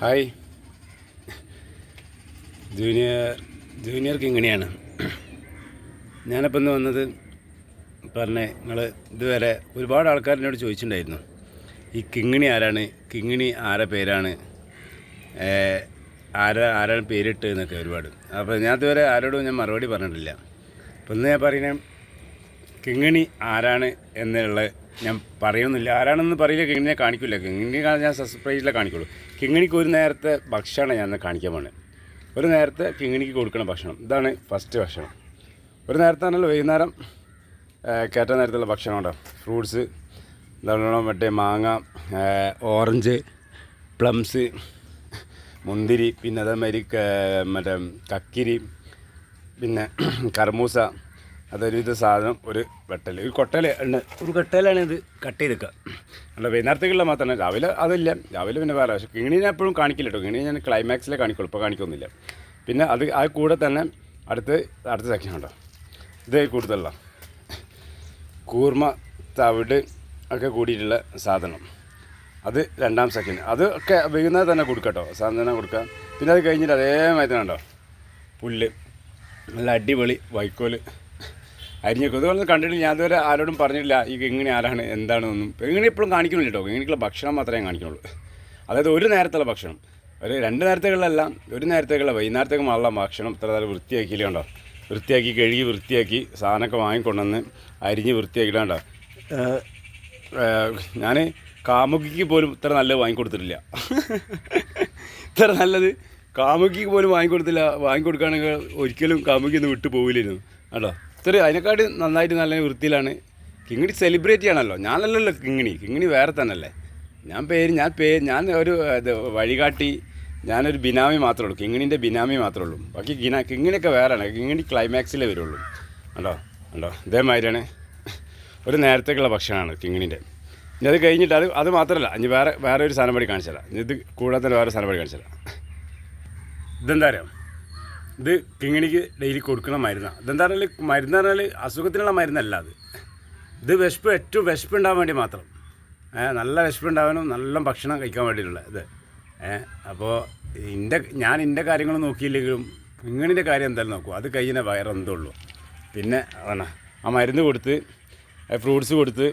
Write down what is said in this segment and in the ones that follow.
Hi. Junior ജൂനിയർക്ക് ഇങ്ങനെയാണ്. ഞാനിപ്പോൾ ഇന്ന് വന്നത് പറഞ്ഞേ നിങ്ങൾ ഇതുവരെ ഒരുപാട് ആൾക്കാർ എന്നോട് ചോദിച്ചിട്ടുണ്ടായിരുന്നു. ഈ കിങ്ങിണി ആരാണ്? കിങ്ങിണി ആരെ പേരാണ്? ആരാ ആരാണ് പേരിട്ട് എന്നൊക്കെ ഒരുപാട്. അപ്പോൾ ഞാൻ ഇതുവരെ ആരോടും ഞാൻ മറുപടി പറഞ്ഞിട്ടില്ല. അപ്പോൾ ഇന്ന് ഞാൻ പറയുന്നത് കിങ്ങിണി ആരാണ് എന്നുള്ള ഞാൻ പറയുന്നില്ല. ആരാണെന്ന് പറയില്ല കിങ്ങിനെ കാണിക്കില്ല കിങ്ങിനെ ഞാൻ സർപ്രൈസിലെ കാണിക്കുള്ളൂ. കിങ്ങിണിക്ക് ഒരു നേരത്തെ ഭക്ഷണം ഞാൻ കാണിക്കാൻ പോണേ. ഒരു നേരത്തെ കിങ്ങിണിക്ക് കൊടുക്കണ ഭക്ഷണം. ഇതാണ് ഫസ്റ്റ് ഭക്ഷണം. ഒരു നേരത്തെ ആണല്ലോ വൈകുന്നേരം കയറ്റ നേരത്തുള്ള ഭക്ഷണം ഉണ്ടോ ഫ്രൂട്ട്സ് എന്താണോ മറ്റേ മാങ്ങ ഓറഞ്ച് പ്ലംസ് മുന്തിരി പിന്നെ അതേമാതിരി മറ്റേ കക്കിരി പിന്നെ കർമൂസ അതൊരുവിധ സാധനം ഒരു വെട്ടൽ ഒരു കൊട്ടൽ ഉണ്ട് ഒരു കൊട്ടയിലാണ് ഇത് കട്ട് ചെയ്തെക്കുക അല്ല വൈകുന്നേരത്തേക്കുള്ള മാത്രമല്ല രാവിലെ അതില്ല. രാവിലെ പിന്നെ വേറെ പക്ഷേ കിണിനെ എപ്പോഴും കാണിക്കില്ല കേട്ടോ കിണി ഞാൻ ക്ലൈമാക്സിലെ കാണിക്കുള്ളൂ ഇപ്പോൾ കാണിക്കൊന്നുമില്ല. പിന്നെ അത് ആ കൂടെ തന്നെ അടുത്ത് അടുത്ത സെക്ഷൻ ഉണ്ടോ? ഇതേ കൂടുതലുള്ള. കൂർമ്മ തവിട് ഒക്കെ കൂടിയിട്ടുള്ള സാധനം. അത് രണ്ടാം സെക്കൻഡ് അത് ഒക്കെ വൈകുന്നേരം തന്നെ കൊടുക്കട്ടോ സാധനം കൊടുക്കുക പിന്നെ അത് കഴിഞ്ഞിട്ട് അതേമാതിരി തന്നെ ഉണ്ടോ? പുല്ല്. നല്ല അടിപൊളി വൈക്കോൽ. അരിഞ്ഞൊക്കെ ഇതുപോലെ കണ്ടിട്ട് ഞാൻ ഇതുവരെ ആരോടും പറഞ്ഞില്ല ഈ കിങ്ങിണി ആരാണ് എന്താണെന്നൊന്നും. കിങ്ങിണി ഇപ്പോഴും കാണിക്കുന്നില്ല കേട്ടോ. കിങ്ങിണിക്കുള്ള ഭക്ഷണം മാത്രമേ കാണിക്കുന്നുള്ളൂ. അതായത് ഒരു നേരത്തുള്ള ഭക്ഷണം. ഒരു രണ്ട് നേരത്തേക്കുള്ളല്ല ഒരു നേരത്തേക്കുള്ള വൈകുന്നേരത്തേക്ക് മാറുള്ള ഭക്ഷണം ഇത്ര നേരം വൃത്തിയാക്കിയില്ല കണ്ടോ. വൃത്തിയാക്കി കഴുകി വൃത്തിയാക്കി സാധനമൊക്കെ വാങ്ങിക്കൊണ്ടുവന്ന് അരിഞ്ഞ് വൃത്തിയാക്കിയിട്ടാണ്ടോ ഞാൻ കാമുകിക്ക് പോലും ഇത്ര നല്ലത് വാങ്ങിക്കൊടുത്തിട്ടില്ല. ഇത്ര നല്ലത് കാമുകിക്ക് പോലും വാങ്ങിക്കൊടുത്തില്ല. വാങ്ങിക്കൊടുക്കുകയാണെങ്കിൽ ഒരിക്കലും കാമുകി ഒന്ന് വിട്ടു പോവില്ലായിരുന്നു. കേട്ടോ ഇത്ര അതിനെക്കാട്ടി നന്നായിട്ട് നല്ല വൃത്തിയിലാണ്. കിങ്ങിണി സെലിബ്രേറ്റ് ചെയ്യണമല്ലോ ഞാനല്ലല്ലോ കിങ്ങിണി. കിങ്ങിണി വേറെ തന്നെയല്ലേ. ഞാൻ പേര് ഞാൻ പേര് ഞാൻ ഒരു ഇത് വഴികാട്ടി ഞാനൊരു ബിനാമി മാത്രമേ ഉള്ളൂ. കിങ്ങിണിന്റെ ബിനാമി മാത്രമേ ഉള്ളൂ. ബാക്കി കിന കിങ്ങിണിയൊക്കെ വേറെയാണ്. കിങ്ങിണി ക്ലൈമാക്സിലേ വരുള്ളൂ. കണ്ടോ? കണ്ടോ? ഇതേമാതിരിയാണ്. ഒരു നേരത്തേക്കുള്ള ഭക്ഷണമാണ് കിങ്ങിണിന്റെ ഇനി അത് കഴിഞ്ഞിട്ട് അത് അത് മാത്രമല്ല ഇനി വേറെ വേറെ ഒരു സാധനം പടി കാണിച്ചു തരാം ഇത് കൂടാതെ വേറെ സാധനം പടി കാണിച്ചു തരാം ഇതെന്താ അറിയാം? ഇത് കിങ്ങിണിക്ക് ഡെയിലി കൊടുക്കണ മരുന്നാണ് ഇതെന്താ പറഞ്ഞാൽ മരുന്ന് പറഞ്ഞാൽ അസുഖത്തിനുള്ള മരുന്നല്ല അത്. ഇത് വിശപ്പ് ഏറ്റവും വിശപ്പ് ഉണ്ടാകാൻ വേണ്ടി മാത്രം. നല്ല വിശപ്പ് ഉണ്ടാകാനും നല്ല ഭക്ഷണം കഴിക്കാൻ വേണ്ടിയിട്ടുള്ള ഇത്. അപ്പോൾ എന്റെ ഞാൻ എന്റെ കാര്യങ്ങൾ നോക്കിയില്ലെങ്കിലും കിങ്ങിണിന്റെ കാര്യം എന്തായാലും നോക്കും. അത് കഴിഞ്ഞ വയറെന്തുള്ളൂ പിന്നെ അതാണ്. ആ മരുന്ന് കൊടുത്ത് ഫ്രൂട്ട്സ് കൊടുത്ത്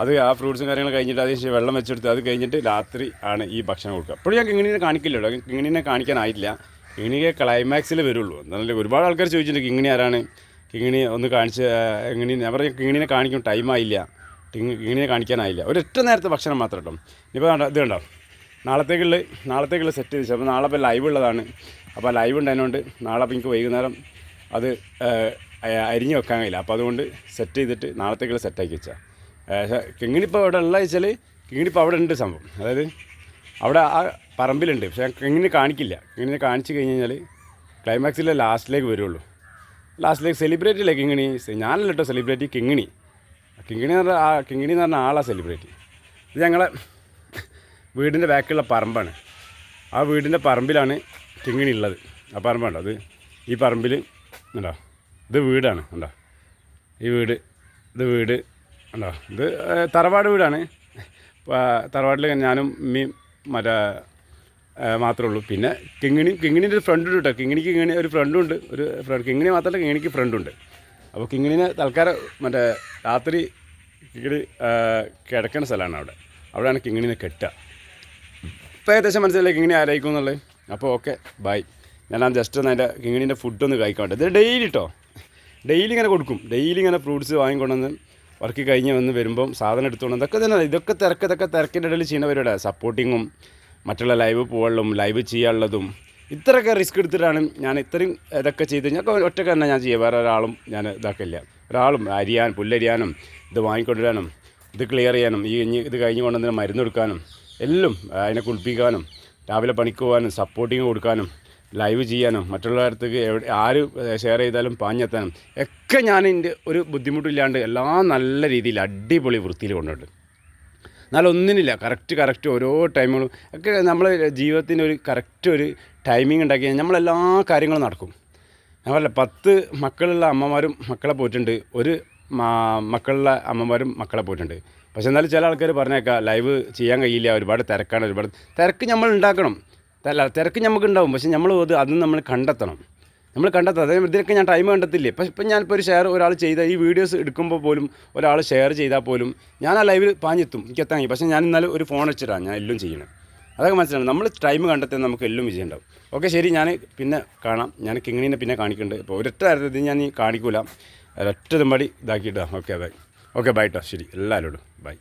അത് ആ ഫ്രൂട്ട്സും കാര്യങ്ങളും കഴിഞ്ഞിട്ട് അതിന് വെള്ളം വെച്ചെടുത്ത് അത് കഴിഞ്ഞിട്ട് രാത്രി ആണ് ഈ ഭക്ഷണം കൊടുക്കുക. അപ്പോഴും ഞാൻ കിങ്ങിണിനെ കാണിക്കില്ലല്ലോ. കിങ്ങിണിനെ കാണിക്കാനായിട്ടില്ല കിങ്ങിണിയെ ക്ലൈമാക്സിൽ വരുള്ളൂ. എന്നാലും ഒരുപാട് ആൾക്കാർ ചോദിച്ചിട്ടുണ്ട് കിങ്ങിണി ആരാണ്? കിങ്ങിണി ഒന്ന് കാണിച്ച് എങ്ങനെ ഞാൻ പറയും കിങ്ങിണിനെ കാണിക്കും ടൈമായില്ല കിങ്ങിണിയെ കാണിക്കാനായില്ല. ഒരൊറ്റ നേരത്തെ ഭക്ഷണം മാത്രം കേട്ടോ ഇപ്പോൾ ഇത് കണ്ടോ? നാളത്തേക്കുള്ള നാളത്തേക്കുള്ള സെറ്റ് ചെയ്ത്. അപ്പോൾ നാളെ ഇപ്പോൾ ലൈവ് ഉള്ളതാണ്. അപ്പോൾ ലൈവ് ഉണ്ടായതുകൊണ്ട് നാളെ അപ്പോൾ എനിക്ക് വൈകുന്നേരം അത് അരിഞ്ഞ് വെക്കാൻ കഴിയില്ല. അപ്പോൾ അതുകൊണ്ട് സെറ്റ് ചെയ്തിട്ട് നാളത്തേക്കുള്ള സെറ്റാക്കി വെച്ചാൽ കിങ്ങിണിപ്പോൾ അവിടെ ഉള്ള വെച്ചാൽ കിങ്ങിണിപ്പോൾ അവിടെ ഉണ്ട് സംഭവം. അതായത് അവിടെ ആ പറമ്പിലുണ്ട്. പക്ഷേ ഇങ്ങനെ കാണിക്കില്ല. ഇങ്ങനെ കാണിച്ചു കഴിഞ്ഞ് കഴിഞ്ഞാൽ ക്ലൈമാക്സിലെ ലാസ്റ്റിലേക്ക് വരുള്ളൂ. ലാസ്റ്റിലേക്ക് സെലിബ്രിറ്റി അല്ലേ കിങ്ങിണി ഞാനല്ല കേട്ടോ സെലിബ്രിറ്റി കിങ്ങിണി. കിങ്ങിണി എന്ന് പറഞ്ഞാൽ ആ കിങ്ങിണി എന്ന് പറഞ്ഞാൽ ആളാണ് സെലിബ്രിറ്റി ഇത് ഞങ്ങളെ വീടിന്റെ ബാക്കിലുള്ള പറമ്പാണ്. ആ വീടിന്റെ പറമ്പിലാണ് കിങ്ങിണി ഉള്ളത്. ആ പറമ്പുണ്ടോ അത് ഈ പറമ്പിൽ ഉണ്ടോ ഇത് വീടാണ് ഉണ്ടോ ഈ വീട് ഇത് വീട് ഉണ്ടോ ഇത് തറവാട് വീടാണ്. തറവാട്ടിൽ ഞാനും മീ മറ്റേ മാത്രമേ ഉള്ളൂ. പിന്നെ കിങ്ങിണി കിങ്ങിണിന്റെ ഒരു ഫ്രണ്ട് ഉണ്ട് കേട്ടോ. കിങ്ങിണിക്ക് കിങ്ങിണി ഒരു ഫ്രണ്ടുണ്ട് ഒരു ഫ്രണ്ട് കിങ്ങിണി മാത്രമല്ല കിങ്ങിണിക്ക് ഫ്രണ്ടുണ്ട് അപ്പോൾ കിങ്ങിണിനെ തൽക്കാലം മറ്റേ രാത്രി കിങ്ങിണി കിടക്കുന്ന സ്ഥലമാണ് അവിടെ. അവിടെയാണ് കിങ്ങിണിനെ കെട്ടുക. ഇപ്പോൾ ഏകദേശം മനസ്സിലായി കിങ്ങിണി ആരായിരിക്കും എന്നുള്ളത്? അപ്പോൾ ഓക്കെ ബൈ ഞാൻ ജസ്റ്റ് ഒന്ന് അതിന്റെ കിങ്ങിണീന്റെ ഫുഡൊന്ന് കഴിക്കട്ടെ ഇത് ഡെയിലി കേട്ടോ ഡെയിലി ഇങ്ങനെ കൊടുക്കും. ഡെയിലി ഇങ്ങനെ ഫ്രൂട്ട്സ് വാങ്ങിക്കൊണ്ടുവന്ന് വർക്ക് കഴിഞ്ഞ് വന്ന് വരുമ്പം സാധനം എടുത്തുകൊണ്ട് ഇതൊക്കെ തന്നെ ഇതൊക്കെ തിരക്ക് ഇതൊക്കെ തിരക്കിന്റെ ഇടയിൽ ചെയ്യുന്നവരുടെ സപ്പോർട്ടിങ്ങും മറ്റുള്ള ലൈവ് പോകാനുള്ളതും ലൈവ് ചെയ്യാനുള്ളതും. ഇത്രയൊക്കെ റിസ്ക് എടുത്തിട്ടാണ് ഞാൻ ഇത്രയും ഇതൊക്കെ ചെയ്ത് ഞാൻ ഒറ്റയ്ക്ക് തന്നെ ഞാൻ ചെയ്യുക വേറെ ഒരാളും ഞാൻ ഇതാക്കില്ല. ഒരാളും അരിയാൻ പുല്ലരിയാനും ഇത് വാങ്ങിക്കൊണ്ടുവരാനും ഇത് ക്ലിയർ ചെയ്യാനും ഈ ഇത് കഴിഞ്ഞ് കൊണ്ടുവന്ന മരുന്ന് കൊടുക്കാനും എല്ലാം അതിനെ കുളിപ്പിക്കാനും രാവിലെ പണിക്ക് പോകാനും സപ്പോർട്ടിങ് കൊടുക്കാനും ലൈവ് ചെയ്യാനും മറ്റുള്ളവർക്ക് എവിടെ ആര് ഷെയർ ചെയ്താലും പാഞ്ഞെത്താനും ഒക്കെ ഞാൻ എന്റെ ഒരു ബുദ്ധിമുട്ടില്ലാണ്ട് എല്ലാം നല്ല രീതിയിൽ അടിപൊളി വൃത്തിയിൽ കൊണ്ടുണ്ട് എന്നാൽ ഒന്നിനില്ല കറക്റ്റ് കറക്റ്റ് ഓരോ ടൈമുകളും ഒക്കെ നമ്മൾ ജീവിതത്തിന്റെ ഒരു കറക്റ്റ് ഒരു ടൈമിംഗ് ഉണ്ടാക്കി കഴിഞ്ഞാൽ നമ്മളെല്ലാ കാര്യങ്ങളും നടക്കും. പറഞ്ഞില്ല പത്ത് മക്കളുള്ള അമ്മമാരും മക്കളെ പോയിട്ടുണ്ട്. ഒരു മക്കളുള്ള അമ്മമാരും മക്കളെ പോയിട്ടുണ്ട്. പക്ഷെ എന്നാലും ചില ആൾക്കാർ പറഞ്ഞേക്കാം ലൈവ് ചെയ്യാൻ കഴിയില്ല ഒരുപാട് തിരക്കാണ് ഒരുപാട് തിരക്ക് നമ്മൾ ഉണ്ടാക്കണം. അല്ല തിരക്ക് നമുക്ക് ഉണ്ടാവും. പക്ഷെ നമ്മൾ അത് അത് നമ്മൾ കണ്ടെത്തണം. നമ്മൾ കണ്ടെത്തുക അതായത് ഇതിനൊക്കെ ഞാൻ ടൈം കണ്ടെത്തില്ലേ? ഇപ്പം ഇപ്പം ഞാനിപ്പോൾ ഒരു ഷെയർ ഒരാൾ ചെയ്ത ഈ വീഡിയോസ് എടുക്കുമ്പോൾ പോലും ഒരാൾ ഷെയർ ചെയ്താൽ പോലും ഞാൻ ആ ലൈവിൽ പാഞ്ഞെത്തും. എനിക്ക് എത്താൻ പക്ഷേ ഞാൻ ഇന്നാലും ഒരു ഫോൺ വെച്ചിട്ടാണ് ഞാൻ എല്ലാം ചെയ്യണം. അതൊക്കെ മനസ്സിലാണ് നമ്മൾ ടൈം കണ്ടെത്തിയാൽ നമുക്ക് എല്ലാം വിജയം ഉണ്ടാവും. ഓക്കെ ശരി. ഞാൻ പിന്നെ കാണാം. ഞാൻ കിങ്ങിനെ പിന്നെ കാണിക്കുന്നുണ്ട് ഇപ്പോൾ ഒരൊറ്റ കാര്യത്തിൽ ഞാൻ കാണിക്കൂല. ഒരൊറ്റ തുമ്പടി ഇതാക്കിയിട്ടാണ് ഓക്കെ ബൈ ഓക്കെ ബൈ കേട്ടോ ശരി. എല്ലാവരോടും. ബൈ